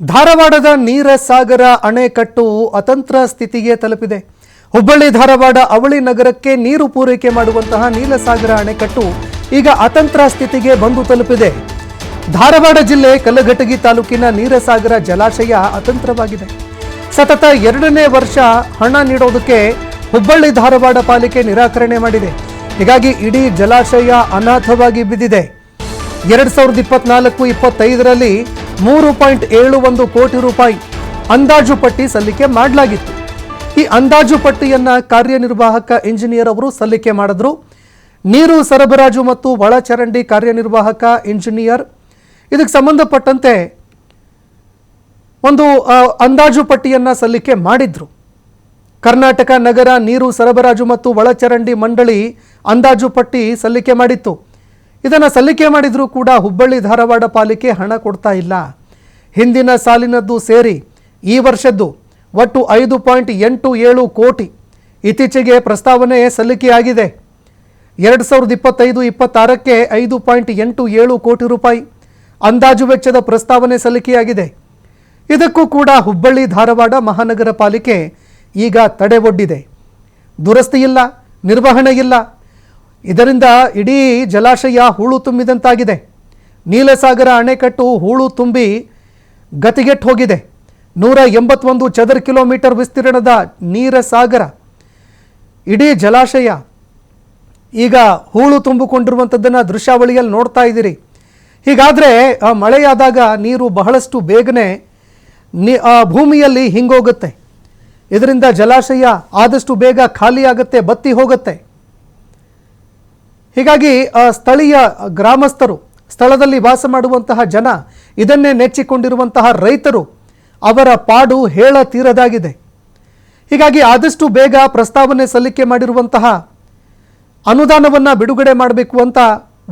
ಧಾರವಾಡದ ನೀರಸಾಗರ ಅಣೆಕಟ್ಟು ಅತಂತ್ರ ಸ್ಥಿತಿಗೆ ತಲುಪಿದೆ. ಹುಬ್ಬಳ್ಳಿ, ಧಾರವಾಡ ಅವಳಿ ನಗರಕ್ಕೆ ನೀರು ಪೂರೈಕೆ ಮಾಡುವಂತಹ ನೀಲಸಾಗರ ಅಣೆಕಟ್ಟು ಈಗ ಅತಂತ್ರ ಸ್ಥಿತಿಗೆ ಬಂದು ತಲುಪಿದೆ. ಧಾರವಾಡ ಜಿಲ್ಲೆ ಕಲ್ಲಘಟಗಿ ತಾಲೂಕಿನ ನೀರಸಾಗರ ಜಲಾಶಯ ಅತಂತ್ರವಾಗಿದೆ. ಸತತ ಎರಡನೇ ವರ್ಷ ಹಣ ನೀಡೋದಕ್ಕೆ ಹುಬ್ಬಳ್ಳಿ, ಧಾರವಾಡ ಪಾಲಿಕೆ ನಿರಾಕರಣೆ ಮಾಡಿದೆ. ಹೀಗಾಗಿ ಇಡೀ ಜಲಾಶಯ ಅನಾಥವಾಗಿ ಬಿದ್ದಿದೆ. ಎರಡ್ ಸಾವಿರದ ಇಪ್ಪತ್ನಾಲ್ಕು, ಇಪ್ಪತ್ತೈದರಲ್ಲಿ ಮೂರು ಪಾಯಿಂಟ್ ಏಳು ಒಂದು ಕೋಟಿ ರೂಪಾಯಿ ಅಂದಾಜು ಪಟ್ಟಿ ಸಲ್ಲಿಕೆ ಮಾಡಲಾಗಿತ್ತು. ಈ ಅಂದಾಜು ಪಟ್ಟಿಯನ್ನ ಕಾರ್ಯನಿರ್ವಾಹಕ ಇಂಜಿನಿಯರ್ ಅವರು ಸಲ್ಲಿಕೆ ಮಾಡಿದ್ರು. ನೀರು ಸರಬರಾಜು ಮತ್ತು ಒಳಚರಂಡಿ ಕಾರ್ಯನಿರ್ವಾಹಕ ಇಂಜಿನಿಯರ್. ಇದಕ್ಕೆ ಸಂಬಂಧಪಟ್ಟಂತೆ ಒಂದು ಅಂದಾಜು ಪಟ್ಟಿಯನ್ನು ಸಲ್ಲಿಕೆ ಮಾಡಿದ್ರು. ಕರ್ನಾಟಕ ನಗರ ನೀರು ಸರಬರಾಜು ಮತ್ತು ಒಳಚರಂಡಿ ಮಂಡಳಿ ಅಂದಾಜು ಪಟ್ಟಿ ಸಲ್ಲಿಕೆ ಮಾಡಿತ್ತು. ಇದನ್ನು ಸಲ್ಲಿಕೆ ಮಾಡಿದರೂ ಕೂಡ ಹುಬ್ಬಳ್ಳಿ ಧಾರವಾಡ ಪಾಲಿಕೆ ಹಣ ಕೊಡ್ತಾ ಇಲ್ಲ. ಹಿಂದಿನ ಸಾಲಿನದ್ದು ಸೇರಿ ಈ ವರ್ಷದ್ದು ಒಟ್ಟು ಐದು ಪಾಯಿಂಟ್ ಎಂಟು ಏಳು ಕೋಟಿ ಇತ್ತೀಚೆಗೆ ಪ್ರಸ್ತಾವನೆ ಸಲ್ಲಿಕೆಯಾಗಿದೆ. ಎರಡು ಸಾವಿರದ ಇಪ್ಪತ್ತೈದು ಇಪ್ಪತ್ತಾರಕ್ಕೆ ಐದು ಪಾಯಿಂಟ್ ಎಂಟು ಏಳು ಕೋಟಿ ರೂಪಾಯಿ ಅಂದಾಜು ವೆಚ್ಚದ ಪ್ರಸ್ತಾವನೆ ಸಲ್ಲಿಕೆಯಾಗಿದೆ. ಇದಕ್ಕೂ ಕೂಡ ಹುಬ್ಬಳ್ಳಿ ಧಾರವಾಡ ಮಹಾನಗರ ಪಾಲಿಕೆ ಈಗ ತಡೆ ಒಡ್ಡಿದೆ ದುರಸ್ತಿ ಇಲ್ಲ, ನಿರ್ವಹಣೆ ಇಲ್ಲ ಇದರಿಂದ ಇಡೀ ಜಲಾಶಯ ಹೂಳು ತುಂಬಿದಂತಾಗಿದೆ. ನೀಲಸಾಗರ ಅಣೆಕಟ್ಟು ಹೂಳು ತುಂಬಿ ಗತಿಗೆಟ್ಟು ಹೋಗಿದೆ. ನೂರ ಎಂಬತ್ತೊಂದು ಚದರ ಕಿಲೋಮೀಟರ್ ವಿಸ್ತೀರ್ಣದ ನೀರಸಾಗರ. ಇಡೀ ಜಲಾಶಯ ಈಗ ಹೂಳು ತುಂಬಿಕೊಂಡಿರುವಂಥದ್ದನ್ನು ದೃಶ್ಯಾವಳಿಯಲ್ಲಿ ನೋಡ್ತಾ ಇದ್ದೀರಿ. ಹೀಗಾದರೆ ಮಳೆಯಾದಾಗ ನೀರು ಬಹಳಷ್ಟು ಬೇಗನೆ ನೀ ಭೂಮಿಯಲ್ಲಿ ಹಿಂಗೋಗುತ್ತೆ. ಇದರಿಂದ ಜಲಾಶಯ ಆದಷ್ಟು ಬೇಗ ಖಾಲಿಯಾಗುತ್ತೆ, ಬತ್ತಿ ಹೋಗುತ್ತೆ. ಹೀಗಾಗಿ ಸ್ಥಳೀಯ ಗ್ರಾಮಸ್ಥರು, ಸ್ಥಳದಲ್ಲಿ ವಾಸ ಮಾಡುವಂತಹ ಜನ, ಇದನ್ನೇ ನೆಚ್ಚಿಕೊಂಡಿರುವಂತಹ ರೈತರು, ಅವರ ಪಾಡು ಹೇಳ ತೀರದಾಗಿದೆ. ಹೀಗಾಗಿ, ಆದಷ್ಟು ಬೇಗ ಪ್ರಸ್ತಾವನೆ ಸಲ್ಲಿಕೆ ಮಾಡಿರುವಂತಹ ಅನುದಾನವನ್ನು ಬಿಡುಗಡೆ ಮಾಡಬೇಕು ಅಂತ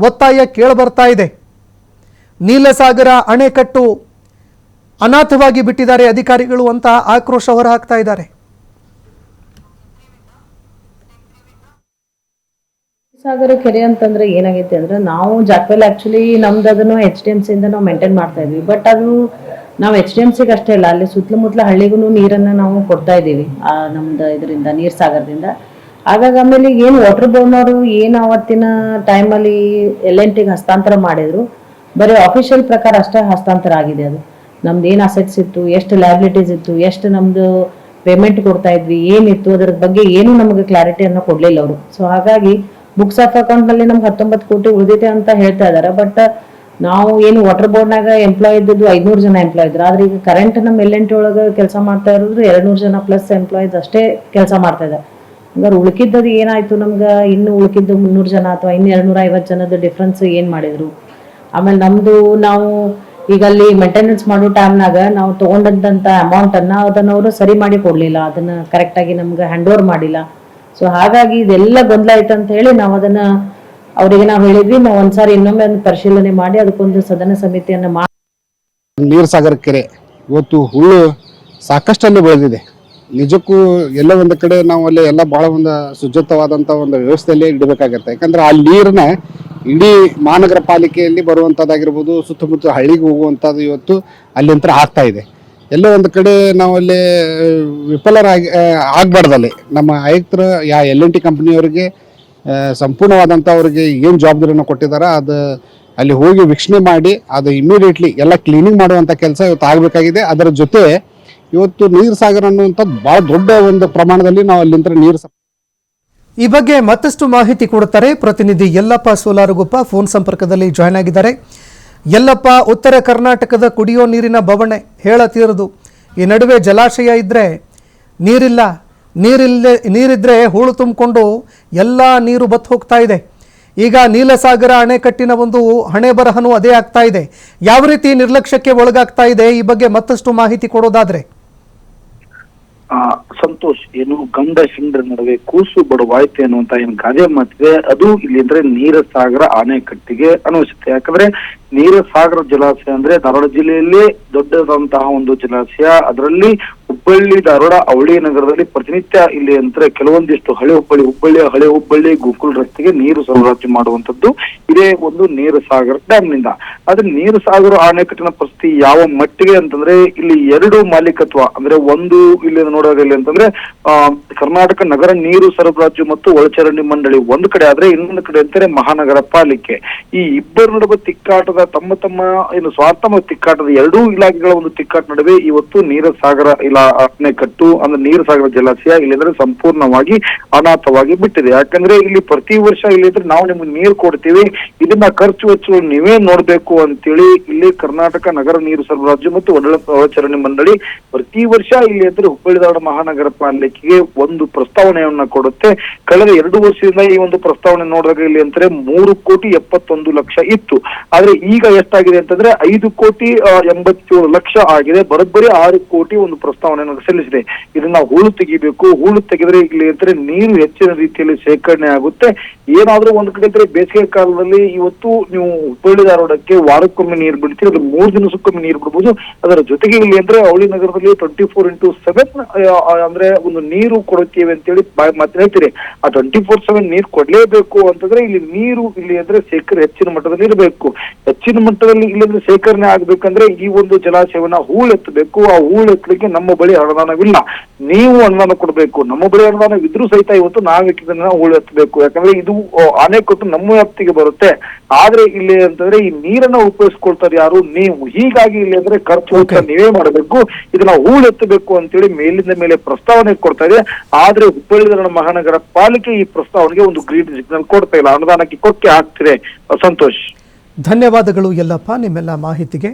ಒತ್ತಾಯ ಕೇಳಬರ್ತಾ ಇದೆ. ನೀಲಸಾಗರ ಅಣೆಕಟ್ಟು ಅನಾಥವಾಗಿ ಬಿಟ್ಟಿದ್ದಾರೆ ಅಧಿಕಾರಿಗಳು ಅಂತ ಆಕ್ರೋಶ ಹೊರಹಾಕ್ತಾ ಇದ್ದಾರೆ. ಸಾಗರ ಕೆರೆ ಅಂತಂದ್ರೆ ಏನಾಗೈತೆ ಅಂದ್ರೆ ನಾವು ಜಾಕ್ವೆಲ್ ಆಕ್ಚುಲಿ ನಮ್ದು ಅದನ್ನು ಎಚ್ ಡಿ ಎಂ ಸಿ ಇಂದ ನಾವು ಮೇಂಟೈನ್ ಮಾಡ್ತಾ ಇದ್ವಿ. ಬಟ್ ಅದು ನಾವು ಎಚ್ ಡಿ ಎಂ ಸಿಗೆ ಅಷ್ಟೇ ಅಲ್ಲ, ಅಲ್ಲಿ ಸುತ್ತಮುತ್ತಲ ಹಳ್ಳಿಗೂ ನೀರನ್ನ ನಾವು ಕೊಡ್ತಾ ಇದ್ದೀವಿ, ಆ ನಮ್ದು ಇದರಿಂದ, ನೀರ್ ಸಾಗರದಿಂದ. ಆಗಾಗ ಆಮೇಲೆ ಏನು ವಾಟರ್ ಬೋರ್ಡ್ನವರು ಏನು ಅವತ್ತಿನ ಟೈಮಲ್ಲಿ ಎಲ್ ಎನ್ ಟಿಗೆ ಹಸ್ತಾಂತರ ಮಾಡಿದ್ರು, ಬರೀ ಅಫಿಷಿಯಲ್ ಪ್ರಕಾರ ಅಷ್ಟೇ ಹಸ್ತಾಂತರ ಆಗಿದೆ ಅದು. ನಮ್ದು ಏನು ಅಸೆಟ್ಸ್ ಇತ್ತು, ಎಷ್ಟು ಲ್ಯಾಬಿಲಿಟೀಸ್ ಇತ್ತು, ಎಷ್ಟು ನಮ್ದು ಪೇಮೆಂಟ್ ಕೊಡ್ತಾ ಇದ್ವಿ, ಏನಿತ್ತು, ಅದ್ರ ಬಗ್ಗೆ ಏನು ನಮಗೆ ಕ್ಲಾರಿಟಿಯನ್ನು ಕೊಡಲಿಲ್ಲ ಅವರು. ಸೊ ಹಾಗಾಗಿ ಬುಕ್ಸ್ ಆಫ್ ಅಕೌಂಟ್ನಲ್ಲಿ ನಮ್ಗೆ ಹತ್ತೊಂಬತ್ತು ಕೋಟಿ ಉಳಿದಿದೆ ಅಂತ ಹೇಳ್ತಾ ಇದಾರೆ. ಬಟ್ ನಾವು ಏನು ವಾಟರ್ ಬೋರ್ಡ್ ನಾಗ ಎಂಪ್ಲಾಯ್ ಇದ್ದದ್ದು ಐದ್ನೂರು ಜನ ಎಂಪ್ಲಾಯ್ ಇದ್ರು. ಆದ್ರೆ ಈಗ ಕರೆಂಟ್ ನಮ್ಮ ಎಲ್ ಎಂಟಿ ಒಳಗೆ ಕೆಲಸ ಮಾಡ್ತಾ ಇರೋದು ಎರಡ್ನೂರು ಜನ ಪ್ಲಸ್ ಎಂಪ್ಲಾಯೀಸ್ ಅಷ್ಟೇ ಕೆಲಸ ಮಾಡ್ತಾ ಇದ್ದಾರೆ ಹಂಗಾರೆ ಉಳ್ಕಿದ್ದದು ಏನಾಯ್ತು ನಮ್ಗೆ? ಇನ್ನು ಉಳ್ಕಿದ್ದು ಮುನ್ನೂರು ಜನ ಅಥವಾ ಇನ್ನು ಎರಡ್ನೂರ ಐವತ್ತು ಜನದ ಡಿಫ್ರೆನ್ಸ್ ಏನು ಮಾಡಿದ್ರು? ಆಮೇಲೆ ನಮ್ದು ನಾವು ಈಗ ಅಲ್ಲಿ ಮೇಂಟೆನೆನ್ಸ್ ಮಾಡೋ ಟೈಮ್ನಾಗ ನಾವು ತಗೊಂಡಂತ ಅಮೌಂಟ್ ಅನ್ನ ಅದನ್ನ ಅವರು ಸರಿ ಮಾಡಿ ಕೊಡ್ಲಿಲ್ಲ. ಅದನ್ನ ಕರೆಕ್ಟಾಗಿ ನಮ್ಗೆ ಹ್ಯಾಂಡ್ ಓವರ್ ಮಾಡಿಲ್ಲ. ಸೊ ಹಾಗಾಗಿ ಇದೆಲ್ಲ ಗೊಂದಲ ಆಯ್ತು ಅಂತ ಹೇಳಿ ನಾವು ಅದನ್ನ ಅವರಿಗೆ ನಾವು ಹೇಳಿದ್ವಿ. ನಾವು ಒಂದ್ಸಾರಿ ಇನ್ನೊಮ್ಮೆ ಒಂದು ಪರಿಶೀಲನೆ ಮಾಡಿ ಅದಕ್ಕೊಂದು ಸದನ ಸಮಿತಿಯನ್ನ ಮಾಡಿ ನೀರ್ ಸಾಗರ ಕೆರೆ, ಇವತ್ತು ಹುಲ್ಲು ಸಾಕಷ್ಟಲ್ಲಿ ಬೆಳೆದಿದೆ. ನಿಜಕ್ಕೂ ಎಲ್ಲ ಒಂದು ಕಡೆ ನಾವು ಅಲ್ಲಿ ಎಲ್ಲ ಬಹಳ ಒಂದು ಸುಜ್ಜತವಾದಂತ ಒಂದು ವ್ಯವಸ್ಥೆಯಲ್ಲಿ ಇಡಬೇಕಾಗತ್ತೆ. ಯಾಕಂದ್ರೆ ಆ ನೀರನ್ನ ಇಡೀ ಮಹಾನಗರ ಪಾಲಿಕೆಯಲ್ಲಿ ಬರುವಂತದ್ದಾಗಿರ್ಬೋದು, ಸುತ್ತಮುತ್ತ ಹಳ್ಳಿಗೆ ಹೋಗುವಂತದ್ದು ಇವತ್ತು ಅಲ್ಲಿಂತ್ರ ಆಗ್ತಾ ಇದೆ. ಎಲ್ಲೋ ಒಂದು ಕಡೆ ನಾವು ಅಲ್ಲಿ ವಿಫಲರಾಗಿ ಆಗ್ಬಾರ್ದಲ್ಲಿ. ನಮ್ಮ ಆಯುಕ್ತರು, ಯಾ ಎಲ್ ಎನ್ ಟಿ ಕಂಪ್ನಿಯವರಿಗೆ ಸಂಪೂರ್ಣವಾದಂಥ ಅವ್ರಿಗೆ ಏನು ಜವಾಬ್ದಾರಿಯನ್ನು ಕೊಟ್ಟಿದ್ದಾರೆ ಅದು ಅಲ್ಲಿ ಹೋಗಿ ವೀಕ್ಷಣೆ ಮಾಡಿ, ಅದು ಇಮಿಡಿಯೇಟ್ಲಿ ಎಲ್ಲ ಕ್ಲೀನಿಂಗ್ ಮಾಡುವಂಥ ಕೆಲಸ ಇವತ್ತು ಆಗಬೇಕಾಗಿದೆ. ಅದರ ಜೊತೆ ಇವತ್ತು ನೀರು ಸಾಗರ ಅನ್ನುವಂಥದ್ದು ಭಾಳ ದೊಡ್ಡ ಒಂದು ಪ್ರಮಾಣದಲ್ಲಿ ನಾವು ಅಲ್ಲಿಂದ ನೀರು ಈ ಬಗ್ಗೆ ಮತ್ತಷ್ಟು ಮಾಹಿತಿ ಕೊಡುತ್ತಾರೆ ಪ್ರತಿನಿಧಿ ಯಲ್ಲಪ್ಪ ಸೋಲಾರಗುಪ್ಪ. ಫೋನ್ ಸಂಪರ್ಕದಲ್ಲಿ ಜಾಯ್ನ್ ಆಗಿದ್ದಾರೆ. ಯಲ್ಲಪ್ಪ, ಉತ್ತರ ಕರ್ನಾಟಕದ ಕುಡಿಯೋ ನೀರಿನ ಬವಣೆ ಹೇಳತೀರದು. ಈ ನಡುವೆ ಜಲಾಶಯ ಇದ್ದರೆ ನೀರಿಲ್ಲ ನೀರಿಲ್ಲದೆ ನೀರಿದ್ದರೆ ಹೂಳು ತುಂಬಿಕೊಂಡು ಎಲ್ಲ ನೀರು ಬತ್ತು ಹೋಗ್ತಾ ಇದೆ. ಈಗ ನೀಲಸಾಗರ ಅಣೆಕಟ್ಟಿನ ಒಂದು ಹಣೆ ಬರಹನೂ ಅದೇ ಆಗ್ತಾ ಇದೆ. ಯಾವ ರೀತಿ ನಿರ್ಲಕ್ಷ್ಯಕ್ಕೆ ಒಳಗಾಗ್ತಾ ಇದೆ ಈ ಬಗ್ಗೆ ಮತ್ತಷ್ಟು ಮಾಹಿತಿ ಕೊಡೋದಾದ್ರೆ? ಸಂತೋಷ್, ಏನು ಗಂಡ ಶಿಂಡ್ರ ನಡುವೆ ಕೂಸು ಬಡವಾಯ್ತು ಅನ್ನುವಂತ ಏನ್ ಗಾದೆ ಮಾತಿದೆ, ಅದು ಇಲ್ಲಿ ಅಂದ್ರೆ ನೀರ ಸಾಗರ ಆಣೆಕಟ್ಟಿಗೆ ಅನ್ವಯಿಸುತ್ತೆ ಯಾಕಂದ್ರೆ ನೀರಸಾಗರ ಜಲಾಶಯ ಅಂದ್ರೆ ಧಾರವಾಡ ಜಿಲ್ಲೆಯಲ್ಲಿ ದೊಡ್ಡದಂತಹ ಒಂದು ಜಲಾಶಯ. ಅದರಲ್ಲಿ ಹುಬ್ಬಳ್ಳಿ ಧಾರವಾಡ ಅವಳಿ ನಗರದಲ್ಲಿ ಪ್ರತಿನಿತ್ಯ ಇಲ್ಲಿ ಅಂದ್ರೆ ಕೆಲವೊಂದಿಷ್ಟು ಹಳೆ ಹುಬ್ಬಳ್ಳಿ ಹುಬ್ಬಳ್ಳಿ ಹಳೆ ಹುಬ್ಬಳ್ಳಿ ಗೋಕುಲ್ ರಸ್ತೆಗೆ ನೀರು ಸರಬರಾಜು ಮಾಡುವಂತದ್ದು ಇದೇ ಒಂದು ನೀರು ಸಾಗರ ಡ್ಯಾಮ್ನಿಂದ. ಆದ್ರೆ ನೀರು ಸಾಗರ ಅಣೆಕಟ್ಟಿನ ಪರಿಸ್ಥಿತಿ ಯಾವ ಮಟ್ಟಿಗೆ ಅಂತಂದ್ರೆ ಇಲ್ಲಿ ಎರಡು ಮಾಲೀಕತ್ವ ಅಂದ್ರೆ ಒಂದು ಇಲ್ಲಿ ನೋಡೋದಿಲ್ಲ ಅಂತಂದ್ರೆ ಆ, ಕರ್ನಾಟಕ ನಗರ ನೀರು ಸರಬರಾಜು ಮತ್ತು ಒಳಚರಂಡಿ ಮಂಡಳಿ ಒಂದು ಕಡೆ ಆದ್ರೆ ಇನ್ನೊಂದು ಕಡೆ ಅಂತಾರೆ ಮಹಾನಗರ ಪಾಲಿಕೆ. ಈ ಇಬ್ಬರ ನಡುವೆ ತಿಕ್ಕಾಟದ ತಮ್ಮ ತಮ್ಮ, ಏನು ಸ್ವಾರ್ಥ ಮತ್ತು ತಿಕ್ಕಾಟದ ಎರಡೂ ಇಲಾಖೆಗಳ ಒಂದು ತಿಕ್ಕಾಟ ನಡುವೆ ಇವತ್ತು ನೀರ ಸಾಗರ ಇಲಾ ಅಣೆಕಟ್ಟು ಅಂದ್ರೆ ನೀರ ಸಾಗರ ಜಲಾಶಯ ಇಲ್ಲಿದ್ರೆ ಸಂಪೂರ್ಣವಾಗಿ ಅನಾಥವಾಗಿ ಬಿಟ್ಟಿದೆ. ಯಾಕಂದ್ರೆ ಇಲ್ಲಿ ಪ್ರತಿ ವರ್ಷ ಇಲ್ಲಿದ್ರೆ ನಾವು ನಿಮ್ಗೆ ನೀರು ಕೊಡ್ತೀವಿ, ಇದನ್ನ ಖರ್ಚು ವೆಚ್ಚಗಳು ನೀವೇ ನೋಡ್ಬೇಕು ಅಂತೇಳಿ ಇಲ್ಲಿ ಕರ್ನಾಟಕ ನಗರ ನೀರು ಸರಬರಾಜು ಮತ್ತು ಒಳಚರಣಿ ಮಂಡಳಿ ಪ್ರತಿ ವರ್ಷ ಇಲ್ಲಿ ಅಂದ್ರೆ ಹುಬ್ಬಳ್ಳಿ ಧಾರವಾಡ ಮಹಾನಗರ ಪಾಲಿಕೆಗೆ ಒಂದು ಪ್ರಸ್ತಾವನೆಯನ್ನ ಕೊಡುತ್ತೆ. ಕಳೆದ ಎರಡು ವರ್ಷದಿಂದ ಈ ಒಂದು ಪ್ರಸ್ತಾವನೆ ನೋಡಿದಾಗ ಇಲ್ಲಿ ಅಂತಾರೆ ಮೂರು ಕೋಟಿ ಎಪ್ಪತ್ತೊಂದು ಲಕ್ಷ ಇತ್ತು. ಆದ್ರೆ ಈಗ ಎಷ್ಟಾಗಿದೆ ಅಂತಂದ್ರೆ ಐದು ಕೋಟಿ ಎಂಬತ್ತೇಳು ಲಕ್ಷ ಆಗಿದೆ. ಬರೋಬ್ಬರಿ ಆರು ಕೋಟಿ ಒಂದು ಪ್ರಸ್ತಾವನೆಯನ್ನು ಸಲ್ಲಿಸಿದೆ. ಇದನ್ನ ಹೂಳು ತೆಗಿಬೇಕು. ಹೂಳು ತೆಗೆದ್ರೆ ಇಲ್ಲಿ ಅಂದ್ರೆ ನೀರು ಹೆಚ್ಚಿನ ರೀತಿಯಲ್ಲಿ ಶೇಖರಣೆ ಆಗುತ್ತೆ. ಏನಾದ್ರೂ ಒಂದ್ ಕಡೆ ಅಂದ್ರೆ ಬೇಸಿಗೆ ಕಾಲದಲ್ಲಿ ಇವತ್ತು ನೀವು ಹುಬ್ಬಳ್ಳಿ ಧಾರವಾಡಕ್ಕೆ ವಾರಕ್ಕೊಮ್ಮೆ ನೀರು ಬಿಡ್ತೀರಿ ಅದು ಮೂರ್ ದಿನಕ್ಕೊಮ್ಮೆ ನೀರು ಬಿಡ್ಬೋದು. ಅದರ ಜೊತೆಗೆ ಇಲ್ಲಿ ಅಂದ್ರೆ ಅವಳಿ ನಗರದಲ್ಲಿ ಟ್ವೆಂಟಿ ಫೋರ್ ಇಂಟು ಸೆವೆನ್ ಅಂದ್ರೆ ಒಂದು ನೀರು ಕೊಡುತ್ತೇವೆ ಅಂತೇಳಿ ಮಾತು ಹೇಳ್ತೀರಿ. ಆ ಟ್ವೆಂಟಿ ಫೋರ್ ಸೆವೆನ್ ನೀರು ಕೊಡ್ಲೇಬೇಕು ಅಂತಂದ್ರೆ ಇಲ್ಲಿ ನೀರು ಇಲ್ಲಿ ಅಂದ್ರೆ ಶೇಖರ್ ಹೆಚ್ಚಿನ ಮಟ್ಟದಲ್ಲಿ ಇರಬೇಕು. ಹೆಚ್ಚಿನ ಮಟ್ಟದಲ್ಲಿ ಇಲ್ಲಿಂದ ಶೇಖರಣೆ ಆಗ್ಬೇಕಂದ್ರೆ ಈ ಒಂದು ಜಲಾಶಯವನ್ನ ಹೂಳೆತ್ತಬೇಕು ಆ ಹೂಳೆತ್ತಲಿಕ್ಕೆ ನಮ್ಮ ಬಳಿ ಅನುದಾನವಿಲ್ಲ. ನೀವು ಅನುದಾನ ಕೊಡಬೇಕು. ನಮ್ಮ ಬಳಿ ಅನುದಾನವಿದ್ರೂ ಸಹಿತ ಇವತ್ತು ನಾವೇ ಇದನ್ನ ಹೂಳೆತ್ತಬೇಕು ಯಾಕಂದ್ರೆ ಇದು ಅಣೆಕಟ್ಟು ನಮ್ಮ ವ್ಯಾಪ್ತಿಗೆ ಬರುತ್ತೆ. ಆದ್ರೆ ಇಲ್ಲಿ ಅಂತಂದ್ರೆ ಈ ನೀರನ್ನ ಉಪಯೋಗಿಸ್ಕೊಳ್ತಾರೆ ಯಾರು? ನೀವು. ಹೀಗಾಗಿ ಇಲ್ಲಿ ಅಂದ್ರೆ ಖರ್ಚು ನೀವೇ ಮಾಡಬೇಕು. ಇದನ್ನ ಹೂಳೆತ್ತಬೇಕು ಅಂತೇಳಿ ಮೇಲಿಂದ ಮೇಲೆ ಪ್ರಸ್ತಾವನೆ ಕೊಡ್ತಾ ಇದೆ. ಆದ್ರೆ ಹುಬ್ಬಳ್ಳಿ ಮಹಾನಗರ ಪಾಲಿಕೆ ಈ ಪ್ರಸ್ತಾವನೆಗೆ ಒಂದು ಗ್ರೀನ್ ಸಿಗ್ನಲ್ ಕೊಡ್ತಾ ಇಲ್ಲ. ಅನುದಾನಕ್ಕೆ ಕೊಕ್ಕೆ ಆಗ್ತಿದೆ ಸಂತೋಷ್. ಧನ್ಯವಾದಗಳು ಎಲ್ಲಪ್ಪ ನಿಮ್ಮೆಲ್ಲ ಮಾಹಿತಿಗೆ.